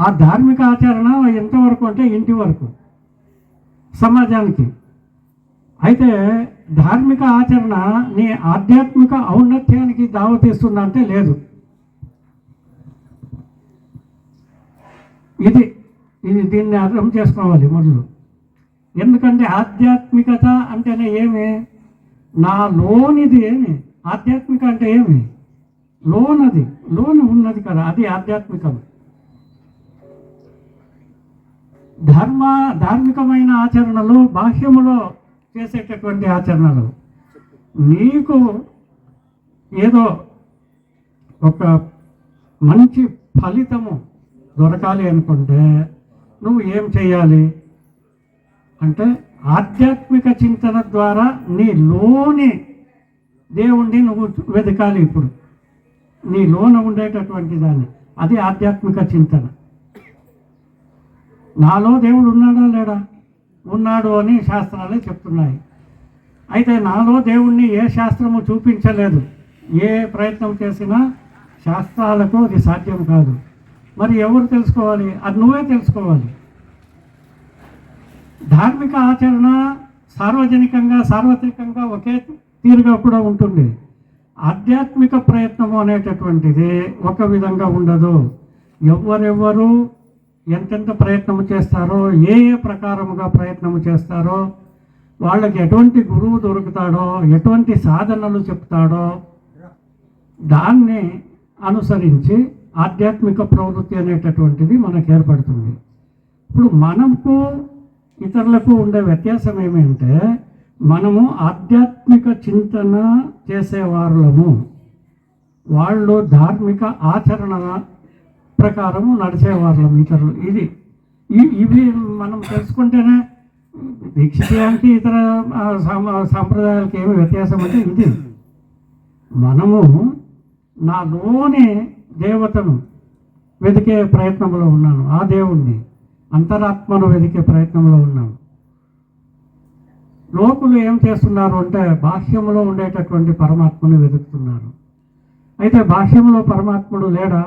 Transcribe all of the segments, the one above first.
ఆ ధార్మిక ఆచరణ ఎంతవరకు అంటే ఇంటి వరకు సమాజానికి. అయితే ధార్మిక ఆచరణ నీ ఆధ్యాత్మిక ఔన్నత్యానికి దావతీస్తుందంటే లేదు. ఇది ఇది దీన్ని అర్థం చేసుకోవాలి మొదలు. ఎందుకంటే ఆధ్యాత్మికత అంటేనే ఏమి? నా లోనిది ఏమి? ఆధ్యాత్మిక అంటే ఏమి? లోనది లోన్ ఉన్నది కదా అది ఆధ్యాత్మికం. ధర్మ ధార్మికమైన ఆచరణలు బాహ్యములో చేసేటటువంటి ఆచరణలు. నీకు ఏదో ఒక మంచి ఫలితము దొరకాలి అనుకుంటే నువ్వు ఏం చేయాలి అంటే ఆధ్యాత్మిక చింతన ద్వారా నీ లోని దేవుణ్ణి నువ్వు వెతకాలి ఇప్పుడు. నీ లోన ఉండేటటువంటి దాన్ని. అది ఆధ్యాత్మిక చింతన. నాలో దేవుడు ఉన్నాడా లేడా? ఉన్నాడు అని శాస్త్రాలే చెప్తున్నాయి. అయితే నాలో దేవుణ్ణి ఏ శాస్త్రము చూపించలేదు? ఏ ప్రయత్నం చేసినా శాస్త్రాలకు అది సాధ్యం కాదు. మరి ఎవరు తెలుసుకోవాలి? అది నువ్వే తెలుసుకోవాలి. ధార్మిక ఆచరణ సార్వజనికంగా సార్వత్రికంగా ఒకే తీరుగా కూడా ఉంటుంది. ఆధ్యాత్మిక ప్రయత్నము అనేటటువంటిది ఒక విధంగా ఉండదు. ఎవరెవరు ఎంతెంత ప్రయత్నం చేస్తారో ఏ ఏ ప్రకారముగా ప్రయత్నము చేస్తారో వాళ్ళకి ఎటువంటి గురువు దొరుకుతాడో ఎటువంటి సాధనలు చెప్తాడో దాన్ని అనుసరించి ఆధ్యాత్మిక ప్రవృత్తి అనేటటువంటిది మనకు ఏర్పడుతుంది. ఇప్పుడు మనకు ఇతరులకు ఉండే వ్యత్యాసం ఏమంటే మనము ఆధ్యాత్మిక చింతన చేసేవారులము. వాళ్ళు ధార్మిక ఆచరణ ప్రకారము నడిచేవాళ్ళం ఇతరులు. ఇది ఇవి మనం తెలుసుకుంటేనే దీక్షితానికి ఇతర సాంప్రదాయాలకి ఏమి వ్యత్యాసం అంటే ఇది. మనము నాలోని దేవతను వెతికే ప్రయత్నంలో ఉన్నాను. ఆ దేవుణ్ణి అంతరాత్మను వెతికే ప్రయత్నంలో ఉన్నాను. లోకులు ఏం చేస్తున్నారు అంటే బాహ్యంలో ఉండేటటువంటి పరమాత్మని వెతుకుతున్నారు. అయితే బాహ్యంలో పరమాత్ముడు లేడా?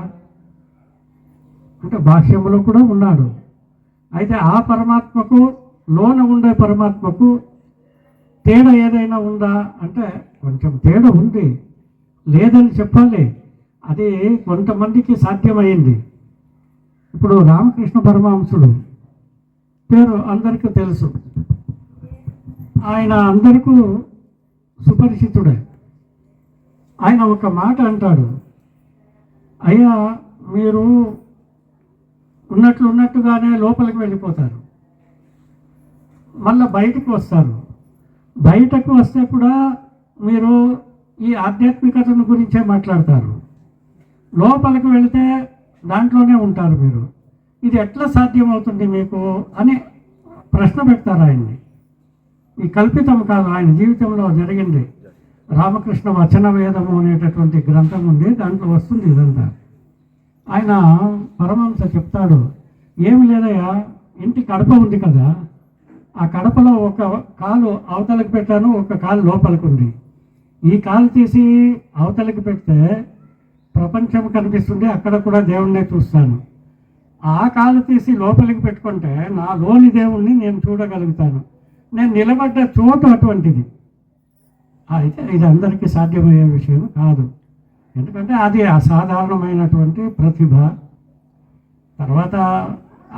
అంటే బాహ్యములో కూడా ఉన్నాడు. అయితే ఆ పరమాత్మకు లోన ఉండే పరమాత్మకు తేడా ఏదైనా ఉందా? అంటే కొంచెం తేడా ఉంది. లేదని చెప్పాలి. అది కొంతమందికి సాధ్యమైంది. ఇప్పుడు రామకృష్ణ పరమహంసుడు పేరు అందరికీ తెలుసు. ఆయన అందరికీ సుపరిచితుడే. ఆయన ఒక మాట అంటాడు. అయ్యా మీరు ఉన్నట్లు ఉన్నట్టుగానే లోపలికి వెళ్ళిపోతారు. మళ్ళీ బయటకు వస్తారు. బయటకు వస్తే కూడా మీరు ఈ ఆధ్యాత్మికతను గురించే మాట్లాడతారు. లోపలికి వెళితే దాంట్లోనే ఉంటారు మీరు. ఇది ఎట్లా సాధ్యమవుతుంది మీకు అని ప్రశ్న పెడతారు ఆయన్ని. ఈ కల్పితం కాదు ఆయన జీవితంలో జరిగింది. రామకృష్ణ వచన వేదము అనేటటువంటి గ్రంథం ఉంది దాంట్లో వస్తుంది ఇదంతా. ఆయన పరమహంస చెప్తాడు ఏమి లేదయ్యా ఇంటి కడప ఉంది కదా ఆ కడపలో ఒక కాలు అవతలకు పెట్టాను ఒక కాలు లోపలికి ఉంది. ఈ కాలు తీసి అవతలకి పెడితే ప్రపంచం కనిపిస్తుంది అక్కడ కూడా దేవుణ్ణే చూస్తాను. ఆ కాలు తీసి లోపలికి పెట్టుకుంటే నా లోని దేవుణ్ణి నేను చూడగలుగుతాను. నేను నిలబడ్డ చోటు అటువంటిది. అయితే ఇది అందరికీ సాధ్యమయ్యే విషయం కాదు. ఎందుకంటే అది అసాధారణమైనటువంటి ప్రతిభ. తర్వాత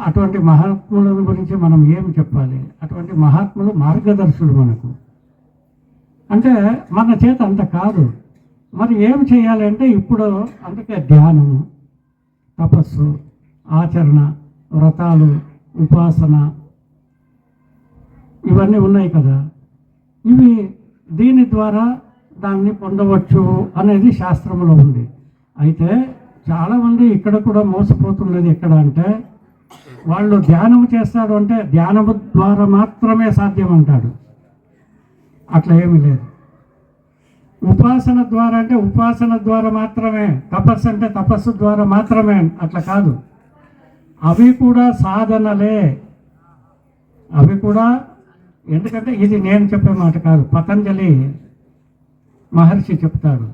అటువంటి మహాత్ముల గురించి మనం ఏం చెప్పాలి? అటువంటి మహాత్ములు మార్గదర్శులు మనకు. అంటే మన చేత అంత కాదు. మరి ఏం చేయాలి అంటే ఇప్పుడు అందుకే ధ్యానము తపస్సు ఆచరణ వ్రతాలు ఉపాసన ఇవన్నీ ఉన్నాయి కదా. ఇవి దీని ద్వారా దాన్ని పొందవచ్చు అనేది శాస్త్రంలో ఉంది. అయితే చాలామంది ఇక్కడ కూడా మోసపోతున్నది ఎక్కడ అంటే వాళ్ళు ధ్యానం చేస్తాడు అంటే ధ్యానము ద్వారా మాత్రమే సాధ్యం అంటాడు అట్లా ఏమీ లేదు. ఉపాసన ద్వారా అంటే ఉపాసన ద్వారా మాత్రమే తపస్సు అంటే తపస్సు ద్వారా మాత్రమే అట్లా కాదు. అవి కూడా సాధనలే. అవి కూడా ఎందుకంటే ఇది నేను చెప్పే మాట కాదు. పతంజలి మహర్షి చెప్తాడు.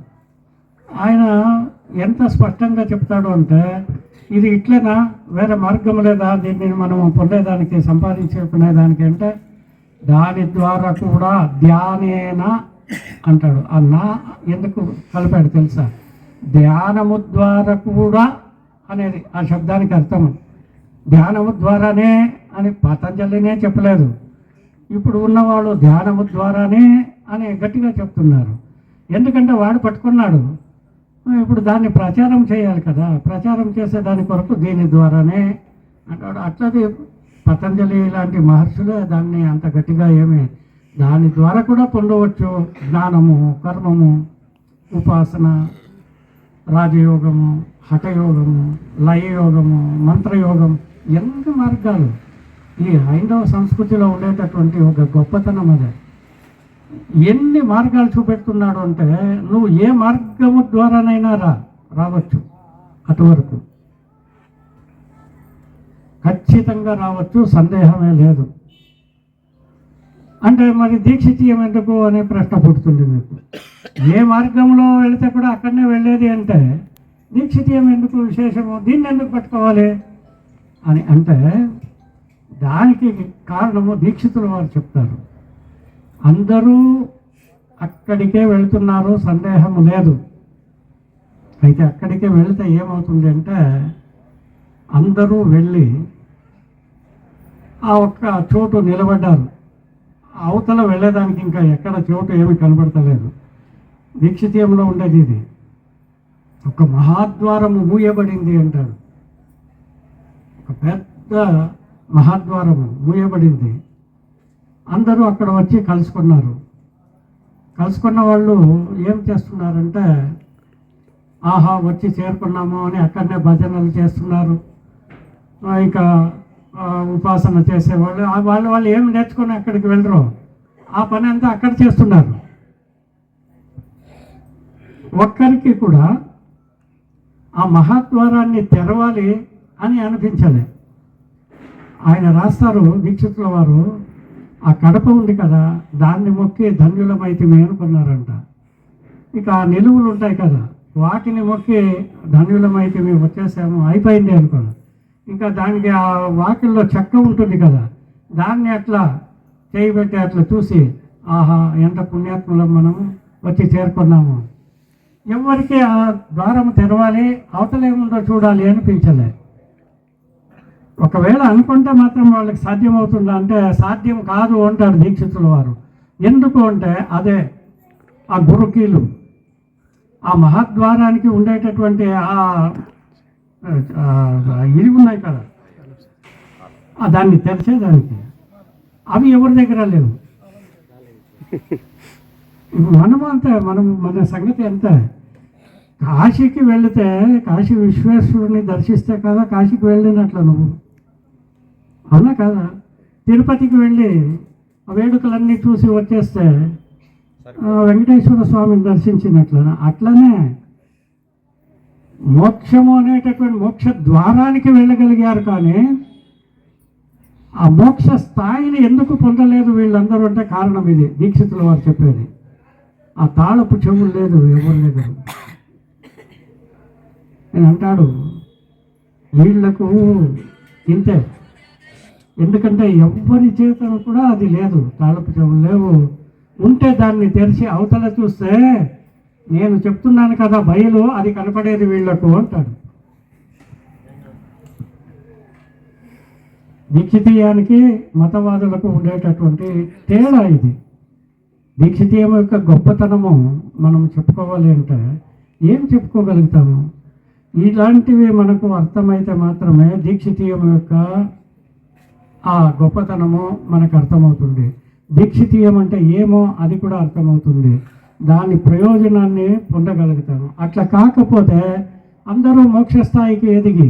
ఆయన ఎంత స్పష్టంగా చెప్తాడు అంటే ఇది ఇట్లనా? వేరే మార్గం లేదా? దీన్ని మనం పొందేదానికి సంపాదించుకునేదానికి అంటే దాని ద్వారా కూడా ధ్యానేనా అంటాడు. ఆ నా ఎందుకు కలిపాడు తెలుసా? ధ్యానము ద్వారా కూడా అనేది ఆ శబ్దానికి అర్థం. ధ్యానము ద్వారానే అని పతంజలినే చెప్పలేదు. ఇప్పుడు ఉన్నవాళ్ళు ధ్యానము ద్వారానే అని గట్టిగా చెప్తున్నారు. ఎందుకంటే వాడు పట్టుకున్నాడు. ఇప్పుడు దాన్ని ప్రచారం చేయాలి కదా. ప్రచారం చేసే దాని కొరకు దీని ద్వారానే అంటాడు. అట్లది పతంజలి లాంటి మహర్షులే దాన్ని అంత గట్టిగా ఏమి దాని ద్వారా కూడా పొందవచ్చు. జ్ఞానము కర్మము ఉపాసన రాజయోగము హఠయోగము లయయోగము మంత్రయోగం ఎన్ని మార్గాలు. ఈ హైందవ సంస్కృతిలో ఉండేటటువంటి ఒక గొప్పతనం అదే. ఎన్ని మార్గాలు చూపెడుతున్నాడు అంటే నువ్వు ఏ మార్గము ద్వారానైనా రా రావచ్చు అటువరకు. ఖచ్చితంగా రావచ్చు సందేహమే లేదు. అంటే మరి దీక్షితీయం ఎందుకు అనే ప్రశ్న పుడుతుంది మీకు. ఏ మార్గంలో వెళితే కూడా అక్కడనే వెళ్ళేది అంటే దీక్షితీయం ఎందుకు విశేషము దీన్ని ఎందుకు పట్టుకోవాలి అని అంటే దానికి కారణము దీక్షితులు వారు చెప్తారు. అందరూ అక్కడికే వెళ్తున్నారు సందేహం లేదు. అయితే అక్కడికే వెళితే ఏమవుతుంది అంటే అందరూ వెళ్ళి ఆ ఒక్క చోటు నిలబడ్డారు. అవతల వెళ్ళేదానికి ఇంకా ఎక్కడ చోటు ఏమి కనబడతలేదు. దీక్షితీయంలో ఉండేది ఇది. ఒక మహాద్వారము మూయబడింది అంటాడు ఒక పెద్ద మహాద్వారము మూయబడింది అందరూ అక్కడ వచ్చి కలుసుకున్నారు. కలుసుకున్న వాళ్ళు ఏం చేస్తున్నారంటే ఆహా వచ్చి చేరుకున్నాము అని అక్కడనే భజనలు చేస్తున్నారు. ఇంకా ఉపాసన చేసేవాళ్ళు. ఆ వాళ్ళు వాళ్ళు ఏం నేర్చుకుని అక్కడికి వెళ్ళరు. ఆ పని అంతా అక్కడ చేస్తున్నారు. ఒక్కరికి కూడా ఆ మహాద్వారాన్ని తెరవాలి అని అనిపించలే. ఆయన రాస్తారు దీక్షితుల వారు. ఆ కడప ఉంది కదా దాన్ని మొక్కి ధన్యులమైతే అనుకున్నారంట ఇక ఆ నిలువులు ఉంటాయి కదా వాటిని మొక్కి ధన్యులమైతే మేము వచ్చేసాము అయిపోయింది అనుకోను ఇంకా దానికి ఆ వాకిల్లో చెక్క ఉంటుంది కదా దాన్ని అట్లా చేయబెట్టి అట్లా చూసి ఆహా ఎంత పుణ్యాత్ములం మనము వచ్చి చేరుకున్నాము. ఎవరికి ఆ ద్వారం తెరవాలి అవతలేముందో చూడాలి అనిపించలే. ఒకవేళ అనుకుంటే మాత్రం వాళ్ళకి సాధ్యం అవుతుందా అంటే సాధ్యం కాదు అంటారు దీక్షితుల వారు. ఎందుకు అంటే అదే ఆ గురుకీలు. ఆ మహాద్వారానికి ఉండేటటువంటి ఆ ఇది ఉన్నాయి కదా. దాన్ని తెరిచేదానికి అవి ఎవరి దగ్గర లేవు? ఇప్పుడు మనము అంతే మనం మన సంగతి అంతే కాశీకి వెళితే కాశీ విశ్వేశ్వరుని దర్శిస్తే కదా కాశీకి వెళ్ళినట్లు నువ్వు. అవునా కదా? తిరుపతికి వెళ్ళి ఆ వేడుకలన్నీ చూసి వచ్చేస్తే వెంకటేశ్వర స్వామిని దర్శించినట్లనా? అట్లనే మోక్షము అనేటటువంటి మోక్ష ద్వారానికి వెళ్ళగలిగారు కానీ ఆ మోక్ష స్థాయిని ఎందుకు పొందలేదు వీళ్ళందరూ అంటే కారణం ఇది. దీక్షితుల వారు చెప్పేది. ఆ తాళపు చెవులు లేదు ఎవరు లేదు నేను అంటాడు వీళ్ళకు ఇంతే. ఎందుకంటే ఎవ్వరి చేతను కూడా అది లేదు. తాళపు చెవులు లేవు. ఉంటే దాన్ని తెరిచి అవతల చూస్తే నేను చెప్తున్నాను కదా బయలు అది కనపడేది వీళ్ళకు అంటాడు. దీక్షితీయానికి మతవాదులకు ఉండేటటువంటి తేడా ఇది. దీక్షితీయం యొక్క గొప్పతనము మనం చెప్పుకోవాలి అంటే ఏం చెప్పుకోగలుగుతాము? ఇలాంటివి మనకు అర్థమైతే మాత్రమే దీక్షితీయం యొక్క ఆ గొప్పతనము మనకు అర్థమవుతుంది. దీక్షితీయం అంటే ఏమో అది కూడా అర్థమవుతుంది. దాని ప్రయోజనాన్ని పొందగలుగుతాము అట్లా కాకపోతే అందరూ మోక్షస్థాయికి ఎదిగి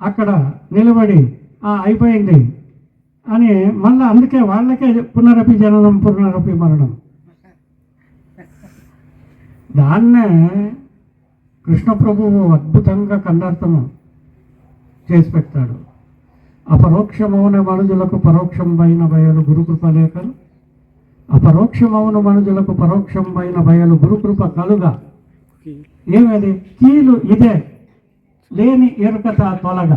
అక్కడ నిలబడి "ఆ, అయిపోయింది అని మళ్ళీ అందుకే వాళ్ళకే పునరపి జననం పునరపి మరణం. దాన్నే కృష్ణ ప్రభువు అద్భుతంగా కండార్థము చేసి పెడతాడు. అపరోక్షమౌన మనుజులకు పరోక్షంబైన బయలు గురుకృప లేఖలు. అపరోక్షమౌన మనుజులకు పరోక్షంబైన బయలు గురుకృప కలుగా. ఏమది? కీలు ఇదే. లేని ఎరుకత తొలగ.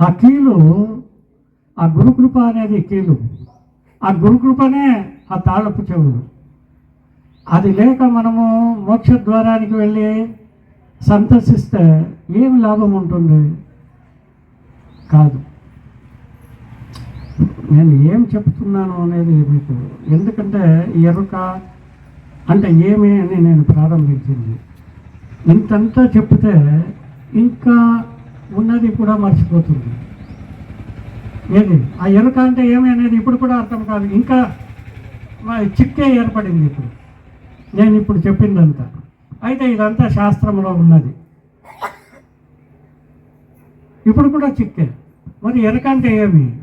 ఆ కీలు ఆ గురుకృప అనేది కీలు. ఆ గురుకృపనే ఆ తాళపు చెవులు. అది లేక మనము మోక్ష ద్వారానికి వెళ్ళి సంతసిస్తే ఏం లాభం ఉంటుంది? కాదు. నేను ఏం చెప్తున్నాను అనేది మీకు ఎందుకంటే ఈ ఎరుక అంటే ఏమి అని నేను ప్రారంభించింది. ఇంతంతా చెప్తే ఇంకా ఉన్నది కూడా మర్చిపోతుంది. ఏది? ఆ ఎరుక అంటే ఏమి అనేది ఇప్పుడు కూడా అర్థం కాదు. ఇంకా మా చిక్కే ఏర్పడింది ఇప్పుడు. నేను ఇప్పుడు చెప్పిందంతా. అయితే ఇదంతా శాస్త్రంలో ఉన్నది. ఇప్పుడు కూడా చిక్కే. మరి ఎనకంటే ఏమి?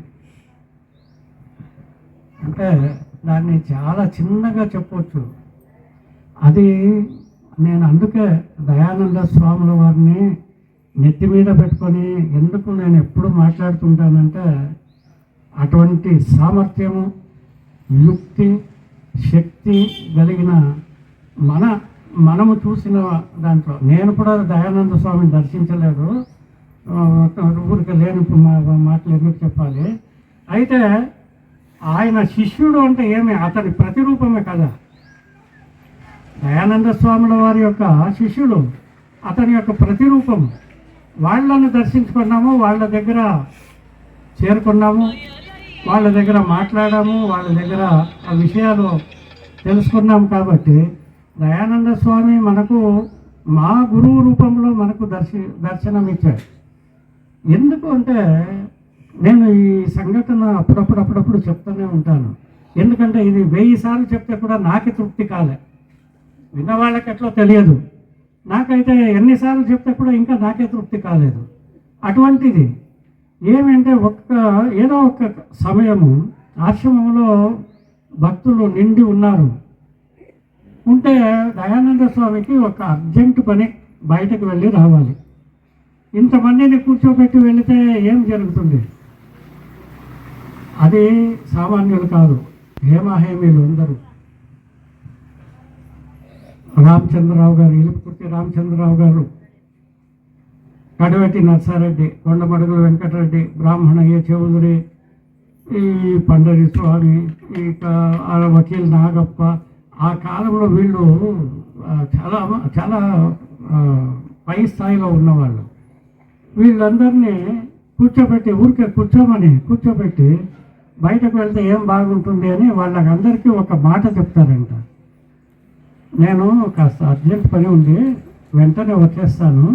అంటే దాన్ని చాలా చిన్నగా చెప్పవచ్చు అది నేను అందుకే దయానంద స్వాముల వారిని నెత్తి మీద పెట్టుకొని ఎందుకు నేను ఎప్పుడు మాట్లాడుతుంటానంటే అటువంటి సామర్థ్యము యుక్తి శక్తి కలిగిన మన మనము చూసిన దాంట్లో నేను కూడా దయానంద స్వామిని దర్శించలేదు. ఆ, ఊరికి లేని మా- మాటలు ఎందుకు చెప్పాలి? అయితే ఆయన శిష్యుడు అంటే ఏమి? అతని ప్రతిరూపమే కదా. దయానంద స్వాముల వారి యొక్క శిష్యుడు అతని యొక్క ప్రతిరూపం. వాళ్ళను దర్శించుకున్నాము వాళ్ళ దగ్గర చేరుకున్నాము వాళ్ళ దగ్గర మాట్లాడాము వాళ్ళ దగ్గర ఆ విషయాలు తెలుసుకున్నాం కాబట్టి దయానంద స్వామి మనకు మా గురువు రూపంలో మనకు దర్శి దర్శనం ఇచ్చాడు ఎందుకు అంటే నేను ఈ సంఘటన అప్పుడప్పుడు అప్పుడప్పుడు చెప్తూనే ఉంటాను. ఎందుకంటే ఇది వెయ్యి సార్లు చెప్తే కూడా నాకే తృప్తి కాలే. విన్నవాళ్ళకి ఎట్లా తెలియదు. నాకైతే ఎన్నిసార్లు చెప్తే కూడా ఇంకా నాకే తృప్తి కాలేదు. అటువంటిది ఏమంటే ఒక్క ఏదో ఒక సమయము ఆశ్రమంలో భక్తులు నిండి ఉన్నారు. ఉంటే దయానంద స్వామికి ఒక అర్జెంటు పని బయటకు వెళ్ళి రావాలి. ఇంతమందిని కూర్చోబెట్టి వెళితే ఏం జరుగుతుంది? అది సామాన్యులు కాదు హేమాహేమీలు అందరూ. రామచంద్రరావు గారు ఇలుపుకుర్తి రామచంద్రరావు గారు కడవెట్టి నర్సారెడ్డి కొండమడుగుల వెంకటరెడ్డి బ్రాహ్మణయ్య చౌదరి ఈ పండరి స్వామి ఇక వకీల్ నాగప్ప ఆ కాలంలో వీళ్ళు చాలా చాలా పై స్థాయిలో ఉన్నవాళ్ళు. వీళ్ళందరినీ కూర్చోబెట్టి ఊరికే కూర్చోమని కూర్చోబెట్టి బయటకు వెళ్తే ఏం బాగుంటుంది అని వాళ్ళకందరికీ ఒక మాట చెప్తారంట. నేను కాస్త అర్జెంట్ పని ఉంది వెంటనే వచ్చేస్తాను.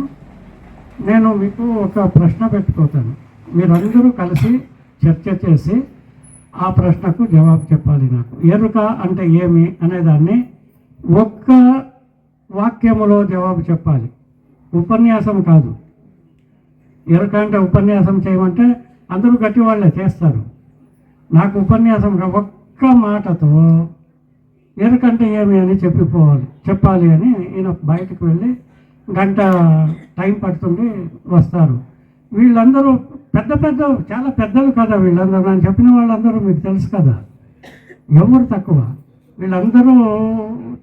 నేను మీకు ఒక ప్రశ్న పెట్టుకోతాను. మీరందరూ కలిసి చర్చ చేసి ఆ ప్రశ్నకు జవాబు చెప్పాలి నాకు. ఎరుక అంటే ఏమి అనేదాన్ని ఒక్క వాక్యములో జవాబు చెప్పాలి. ఉపన్యాసం కాదు. ఎరుక అంటే ఉపన్యాసం చేయమంటే అందరూ గట్టి వాళ్ళే చేస్తారు. నాకు ఉపన్యాసం ఒక్క మాటతో ఎరుకంటే ఏమి అని చెప్పిపోవాలి చెప్పాలి అని ఈయన బయటకు వెళ్ళి గంట టైం పడుతుంది వస్తారు. వీళ్ళందరూ పెద్ద పెద్ద చాలా పెద్దలు కదా వీళ్ళందరూ. నేను చెప్పిన వాళ్ళందరూ మీకు తెలుసు కదా. ఎవరు తక్కువ. వీళ్ళందరూ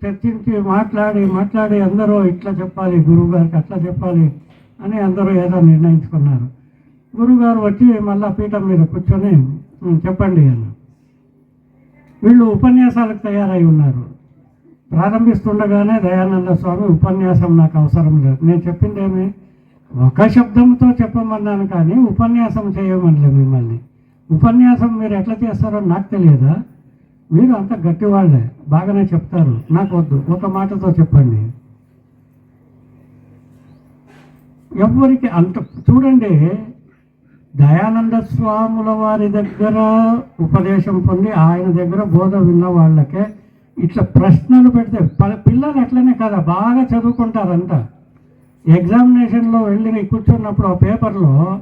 చర్చించి మాట్లాడి మాట్లాడి అందరూ ఇట్లా చెప్పాలి గురువు గారికి అట్లా చెప్పాలి అని అందరూ ఏదో నిర్ణయించుకున్నారు. గురువుగారు వచ్చి మళ్ళా పీఠం మీద కూర్చొని చెప్పండి అని వీళ్ళు ఉపన్యాసాలకు తయారై ఉన్నారు. ప్రారంభిస్తుండగానే దయానంద స్వామి ఉపన్యాసం నాకు అవసరం లేదు. నేను చెప్పింది ఏమి ఒక శబ్దంతో చెప్పమన్నాను కానీ ఉపన్యాసం చేయమనలే మిమ్మల్ని. ఉపన్యాసం మీరు ఎట్లా చేస్తారో నాకు తెలియదా? మీరు అంత గట్టివాళ్ళే బాగానే చెప్తారు. నాకు వద్దు ఒక మాటతో చెప్పండి. ఎవరికి అంత చూడండి దయానంద స్వాముల వారి దగ్గర ఉపదేశం పొంది ఆయన దగ్గర బోధ విన్న వాళ్ళకే ఇట్లా ప్రశ్నలు పెడితే ప- పిల్లలు అట్లనే కదా? బాగా చదువుకుంటారంట. ఎగ్జామినేషన్లో వెళ్ళి కూర్చున్నప్పుడు ఆ పేపర్లో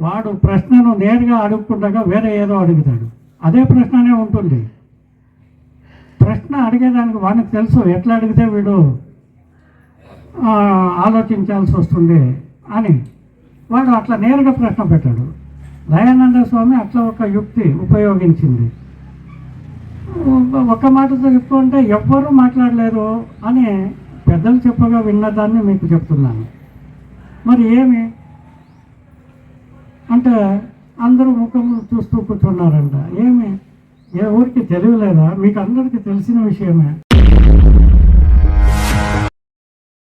వాడు ప్రశ్నను నేరుగా అడుగుకుండగా వేరే ఏదో అడుగుతాడు. అదే ప్రశ్ననే ఉంటుంది. ప్రశ్న అడిగేదానికి వాడికి తెలుసు ఎట్లా అడిగితే వీడు ఆలోచించాల్సి వస్తుంది అని. వాడు అట్లా నేరుగా ప్రశ్న పెట్టాడు. దయానంద స్వామి అట్లా ఒక యుక్తి ఉపయోగించింది. ఒక మాటతో చెప్పుకుంటే ఎవ్వరూ మాట్లాడలేరు అని పెద్దలు చెప్పగా విన్నదాన్ని మీకు చెప్తున్నాను. మరి ఏమి? అంటే అందరూ ముఖం చూస్తూ కూర్చున్నారంట. ఏమి? ఏ ఊరికి తెలియలేదా? మీకు అందరికీ తెలిసిన విషయమే.